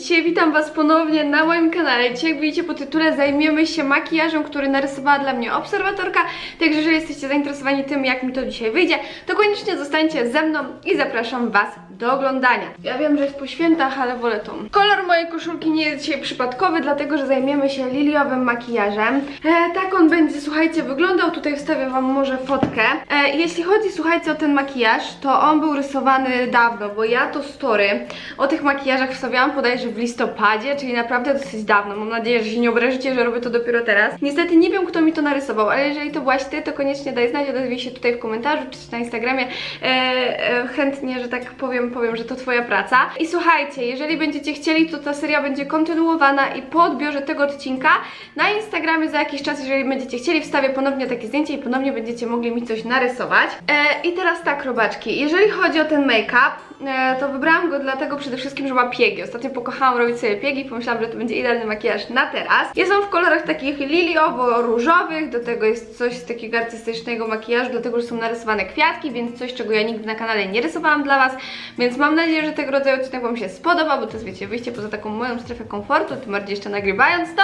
Dzisiaj witam Was ponownie na moim kanale. Dzisiaj, jak widzicie po tytule, zajmiemy się makijażem, który narysowała dla mnie obserwatorka. Także jeżeli jesteście zainteresowani tym, jak mi to dzisiaj wyjdzie, to koniecznie zostańcie ze mną i zapraszam Was do oglądania. Ja wiem, że jest po świętach, ale wolę tą. Kolor mojej koszulki nie jest dzisiaj przypadkowy, dlatego że zajmiemy się liliowym makijażem. E, tak on będzie, słuchajcie, wyglądał. Tutaj wstawię Wam może fotkę. E, jeśli chodzi, słuchajcie, o ten makijaż, to on był rysowany dawno, bo ja to story o tych makijażach wstawiałam bodajże w listopadzie, czyli naprawdę dosyć dawno. Mam nadzieję, że się nie obrażycie, że robię to dopiero teraz. Niestety nie wiem, kto mi to narysował, ale jeżeli to byłaś Ty, to koniecznie daj znać, odezwij się tutaj w komentarzu, czy na Instagramie. E, e, chętnie, że tak powiem, powiem, że to Twoja praca. I słuchajcie, jeżeli będziecie chcieli, to ta seria będzie kontynuowana i po odbiorze tego odcinka na Instagramie za jakiś czas, jeżeli będziecie chcieli, wstawię ponownie takie zdjęcie i ponownie będziecie mogli mi coś narysować. E, I teraz tak, robaczki, jeżeli chodzi o ten make-up, to wybrałam go dlatego przede wszystkim, że ma piegi. Ostatnio pokochałam robić sobie piegi, pomyślałam, że to będzie idealny makijaż na teraz. Jest on w kolorach takich liliowo-różowych, do tego jest coś z takiego artystycznego makijażu, dlatego, że są narysowane kwiatki, więc coś, czego ja nigdy na kanale nie rysowałam dla Was, więc mam nadzieję, że tego rodzaju odcinek Wam się spodoba, bo to jest, wiecie, wyjście poza taką moją strefę komfortu, tym bardziej jeszcze nagrywając to.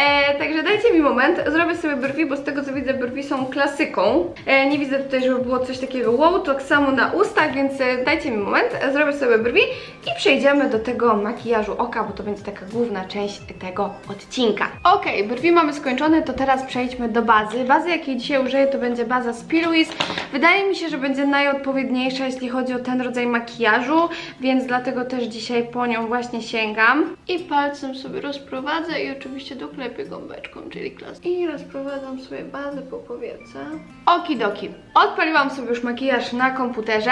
E, także dajcie mi moment, zrobię sobie brwi, bo z tego co widzę, brwi są klasyką. E, nie widzę tutaj, żeby było coś takiego wow, tak samo na ustach, więc e, dajcie mi moment, e, zrobię sobie brwi i przejdziemy do tego makijażu oka, bo to będzie taka główna część tego odcinka. Ok, brwi mamy skończone, to teraz przejdźmy do bazy. Bazy, jakiej dzisiaj użyję, to będzie baza z P. Louise. Wydaje mi się, że będzie najodpowiedniejsza, jeśli chodzi o ten rodzaj makijażu, więc dlatego też dzisiaj po nią właśnie sięgam. I palcem sobie rozprowadzę i oczywiście doklepię gąbeczką, czyli klas. I rozprowadzam sobie bazę po powiece. Okidoki. Odpaliłam sobie już makijaż na komputerze.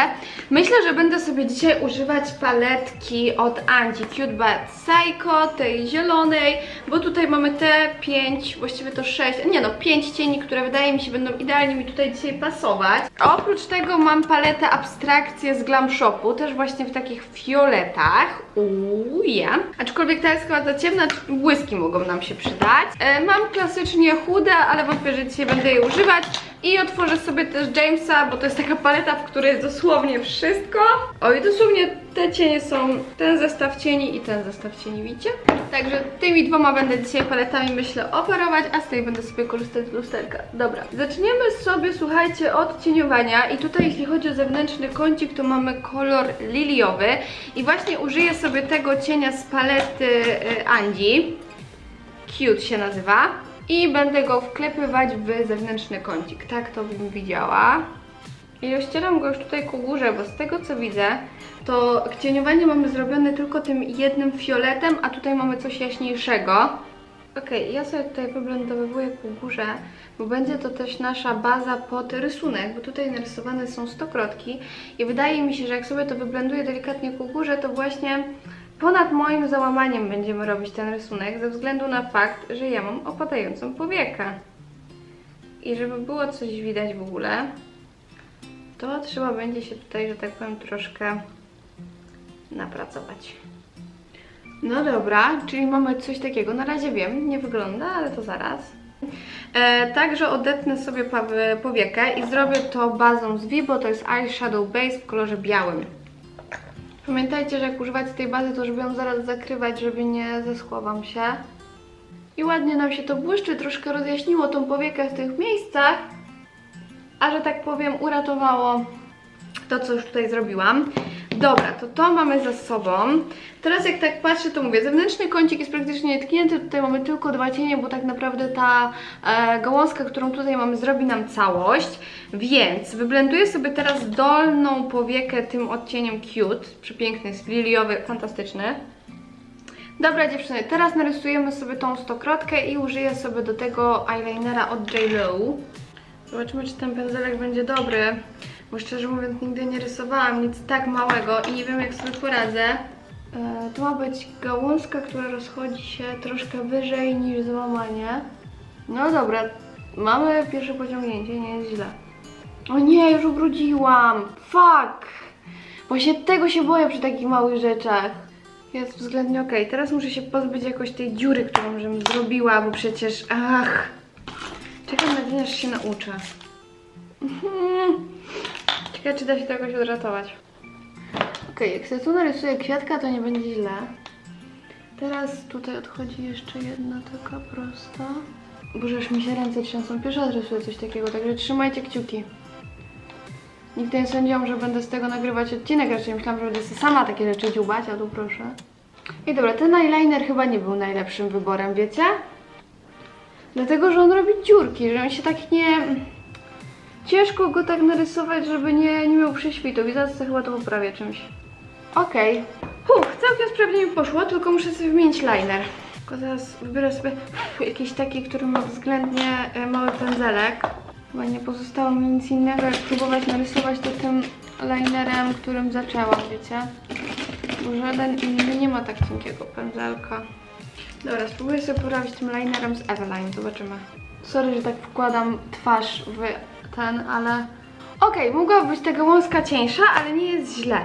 Myślę, że będę sobie dzisiaj używać od Angie Cute Bad Psycho, tej zielonej, bo tutaj mamy te pięć, właściwie to sześć, nie no, pięć cieni, które wydaje mi się będą idealnie mi tutaj dzisiaj pasować. Oprócz tego mam paletę abstrakcje z Glam Shopu, też właśnie w takich fioletach. Uuu, ja. Aczkolwiek ta jest chyba za ciemna, błyski mogą nam się przydać. E, mam klasycznie chude, ale wątpię, że dzisiaj będę jej używać. I otworzę sobie też Jamesa, bo to jest taka paleta, w której jest dosłownie wszystko. O i dosłownie te cienie są, ten zestaw cieni i ten zestaw cieni, widzicie? Także tymi dwoma będę dzisiaj paletami myślę operować, a z tej będę sobie korzystać z lusterka. Dobra, zaczniemy sobie, słuchajcie, od cieniowania i tutaj jeśli chodzi o zewnętrzny kącik, to mamy kolor liliowy i właśnie użyję sobie tego cienia z palety y, Angie. Cute się nazywa. I będę go wklepywać w zewnętrzny kącik. Tak to bym widziała. I rozcieram go już tutaj ku górze, bo z tego co widzę, to cieniowanie mamy zrobione tylko tym jednym fioletem, a tutaj mamy coś jaśniejszego. Ok, ja sobie tutaj wyblendowuję ku górze, bo będzie to też nasza baza pod rysunek, bo tutaj narysowane są stokrotki i wydaje mi się, że jak sobie to wyblenduję delikatnie ku górze, to właśnie ponad moim załamaniem będziemy robić ten rysunek, ze względu na fakt, że ja mam opadającą powiekę. I żeby było coś widać w ogóle, to trzeba będzie się tutaj, że tak powiem, troszkę napracować. No dobra, czyli mamy coś takiego. Na razie wiem, nie wygląda, ale to zaraz. E, także odetnę sobie powiekę i zrobię to bazą z Vibo, to jest Eyeshadow Base w kolorze białym. Pamiętajcie, że jak używać tej bazy, to żeby ją zaraz zakrywać, żeby nie zeschła Wam się. I ładnie nam się to błyszczy, troszkę rozjaśniło tą powiekę w tych miejscach, a że tak powiem uratowało to, co już tutaj zrobiłam. Dobra, to to mamy za sobą. Teraz jak tak patrzę, to mówię, zewnętrzny kącik jest praktycznie nietknięty, tutaj mamy tylko dwa cienie, bo tak naprawdę ta e, gałązka, którą tutaj mamy, zrobi nam całość. Więc wyblenduję sobie teraz dolną powiekę tym odcieniem Cute, przepiękny, jest liliowy, fantastyczny. Dobra dziewczyny, teraz narysujemy sobie tą stokrotkę i użyję sobie do tego eyelinera od J. Lo. Zobaczymy, czy ten pędzelek będzie dobry, bo szczerze mówiąc nigdy nie rysowałam nic tak małego i nie wiem jak sobie poradzę. E, to ma być gałązka, która rozchodzi się troszkę wyżej niż załamanie. No dobra, mamy pierwsze pociągnięcie, nie jest źle. O nie, już ubrudziłam! Fuck! Się tego się boję przy takich małych rzeczach. Jest względnie okej. Teraz muszę się pozbyć jakoś tej dziury, którą żebym zrobiła, bo przecież... Ach! Czekam na dzień, aż się nauczę. Mhm. Ciekawe, czy da się to jakoś odratować. Okej, jak sobie tu narysuję kwiatka, to nie będzie źle. Teraz tutaj odchodzi jeszcze jedna taka prosta. Boże, aż mi się ręce trzęsą. Pierwszy raz rysuję coś takiego, także trzymajcie kciuki. Nigdy nie sądziłam, że będę z tego nagrywać odcinek, raczej myślałam, że będę sama takie rzeczy dziubać, a tu proszę. I dobra, ten eyeliner chyba nie był najlepszym wyborem, wiecie? Dlatego, że on robi dziurki, że on się tak nie... Ciężko go tak narysować, żeby nie, nie miał prześwitów i zaraz chyba to poprawię czymś. Okej. Okay. całkiem sprawnie mi poszło, tylko muszę sobie wymienić liner. Tylko teraz wybiorę sobie jakiś taki, który ma względnie e, mały pędzelek. Chyba nie pozostało mi nic innego, jak próbować narysować to tym linerem, którym zaczęłam, wiecie? Bo żaden inny nie ma tak cienkiego pędzelka. Dobra, spróbuję sobie poprawić tym linerem z Eveline, zobaczymy. Sorry, że tak wkładam twarz w ten, ale... Okej, mogła być ta gałązka cieńsza, ale nie jest źle.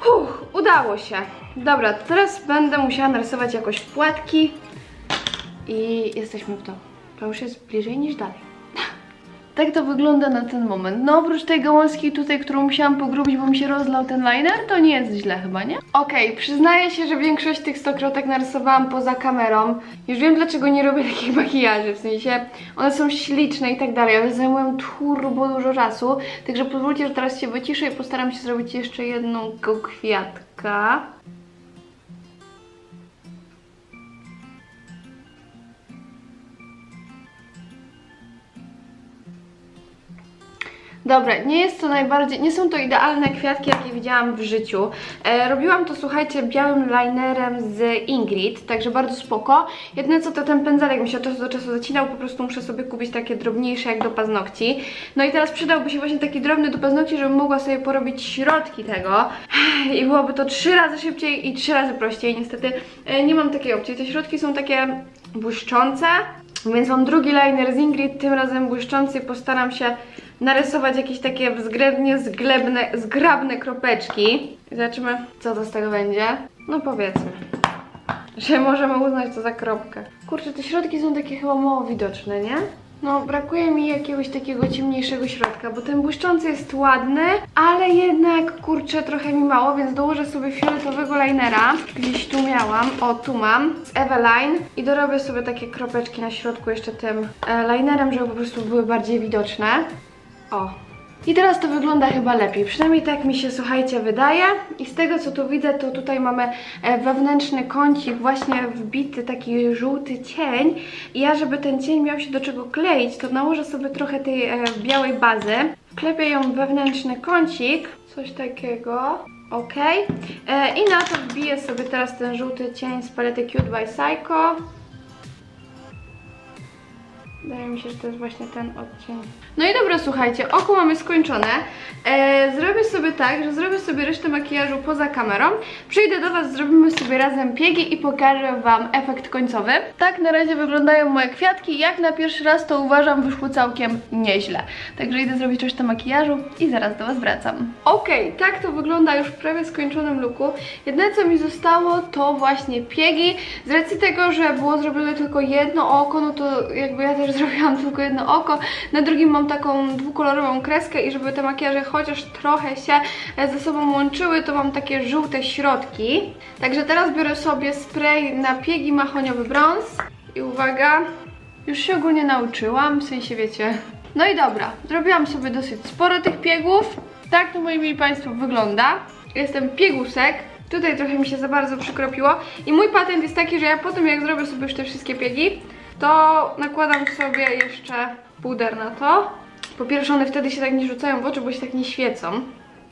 Uff, udało się. Dobra, teraz będę musiała narysować jakoś płatki i jesteśmy w to. To już jest bliżej niż dalej. Tak to wygląda na ten moment. No oprócz tej gałązki tutaj, którą musiałam pogrubić, bo mi się rozlał ten liner, to nie jest źle chyba, nie? Okej, przyznaję się, że większość tych stokrotek narysowałam poza kamerą. Już wiem dlaczego nie robię takich makijaży, w sensie one są śliczne i tak dalej, ale zajmują turbo dużo czasu. Także pozwólcie, że teraz się wyciszę i postaram się zrobić jeszcze jedną kwiatka. Dobra, nie jest to najbardziej, nie są to idealne kwiatki, jakie widziałam w życiu. E, robiłam to, słuchajcie, białym linerem z Ingrid, także bardzo spoko. Jedyne co to ten pędzelek mi się od czasu do czasu zacinał, po prostu muszę sobie kupić takie drobniejsze jak do paznokci. No i teraz przydałby się właśnie taki drobny do paznokci, żebym mogła sobie porobić środki tego. I byłoby to trzy razy szybciej i trzy razy prościej. Niestety e, nie mam takiej opcji. Te środki są takie błyszczące, więc mam drugi liner z Ingrid, tym razem błyszczący. Postaram się narysować jakieś takie względnie zglebne, zgrabne kropeczki. Zobaczymy, co to z tego będzie. No powiedzmy, że możemy uznać to za kropkę. Kurczę, te środki są takie chyba mało widoczne, nie? No, brakuje mi jakiegoś takiego ciemniejszego środka, bo ten błyszczący jest ładny, ale jednak, kurczę, trochę mi mało, więc dołożę sobie fioletowego linera. Gdzieś tu miałam, o, tu mam, z Eveline i dorobię sobie takie kropeczki na środku jeszcze tym e, linerem, żeby po prostu były bardziej widoczne. O. I teraz to wygląda chyba lepiej, przynajmniej tak mi się, słuchajcie, wydaje. I z tego co tu widzę, to tutaj mamy e, wewnętrzny kącik, właśnie wbity taki żółty cień. I ja, żeby ten cień miał się do czego kleić, to nałożę sobie trochę tej e, białej bazy. Wklepię ją w wewnętrzny kącik, coś takiego. Ok. E, I na to wbiję sobie teraz ten żółty cień z palety Cute by Psycho. Wydaje mi się, że to jest właśnie ten odcień. No i dobra, słuchajcie, oko mamy skończone. E, zrobię sobie tak, że zrobię sobie resztę makijażu poza kamerą. Przyjdę do Was, zrobimy sobie razem piegi i pokażę Wam efekt końcowy. Tak na razie wyglądają moje kwiatki. Jak na pierwszy raz to uważam wyszło całkiem nieźle. Także idę zrobić resztę makijażu i zaraz do Was wracam. Okej, tak to wygląda już w prawie skończonym looku. Jedyne co mi zostało to właśnie piegi. Z racji tego, że było zrobione tylko jedno oko, no to jakby ja też zrobiłam tylko jedno oko. Na drugim mam taką dwukolorową kreskę i żeby te makijaże chociaż trochę się e, ze sobą łączyły, to mam takie żółte środki. Także teraz biorę sobie spray na piegi mahoniowy brąz. I uwaga, już się ogólnie nauczyłam, w sensie wiecie. No i dobra, zrobiłam sobie dosyć sporo tych piegów. Tak to moi mili Państwo wygląda. Jestem piegusek. Tutaj trochę mi się za bardzo przykropiło. I mój patent jest taki, że ja potem jak zrobię sobie już te wszystkie piegi, to nakładam sobie jeszcze puder na to. Po pierwsze one wtedy się tak nie rzucają w oczy, bo się tak nie świecą,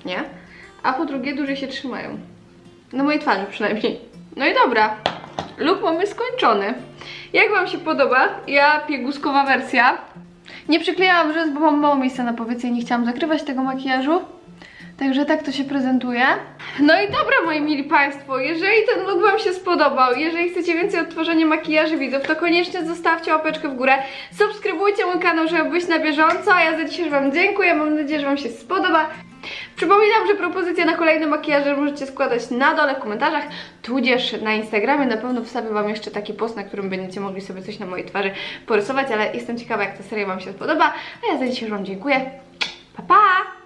nie? A po drugie dłużej się trzymają. Na mojej twarzy przynajmniej. No i dobra, look mamy skończony. Jak Wam się podoba? Ja pieguskowa wersja. Nie przyklejałam rzęs, bo mam mało miejsca na powiece i nie chciałam zakrywać tego makijażu. Także tak to się prezentuje. No i dobra, moi mili Państwo, jeżeli ten look Wam się spodobał, jeżeli chcecie więcej odtworzenia makijaży widzów, to koniecznie zostawcie łapeczkę w górę, subskrybujcie mój kanał, żeby być na bieżąco, a ja za dzisiaj Wam dziękuję, mam nadzieję, że Wam się spodoba. Przypominam, że propozycje na kolejne makijaże możecie składać na dole w komentarzach, tudzież na Instagramie. Na pewno wstawię Wam jeszcze taki post, na którym będziecie mogli sobie coś na mojej twarzy porysować, ale jestem ciekawa, jak ta seria Wam się spodoba. A ja za dzisiaj Wam dziękuję. Pa, pa!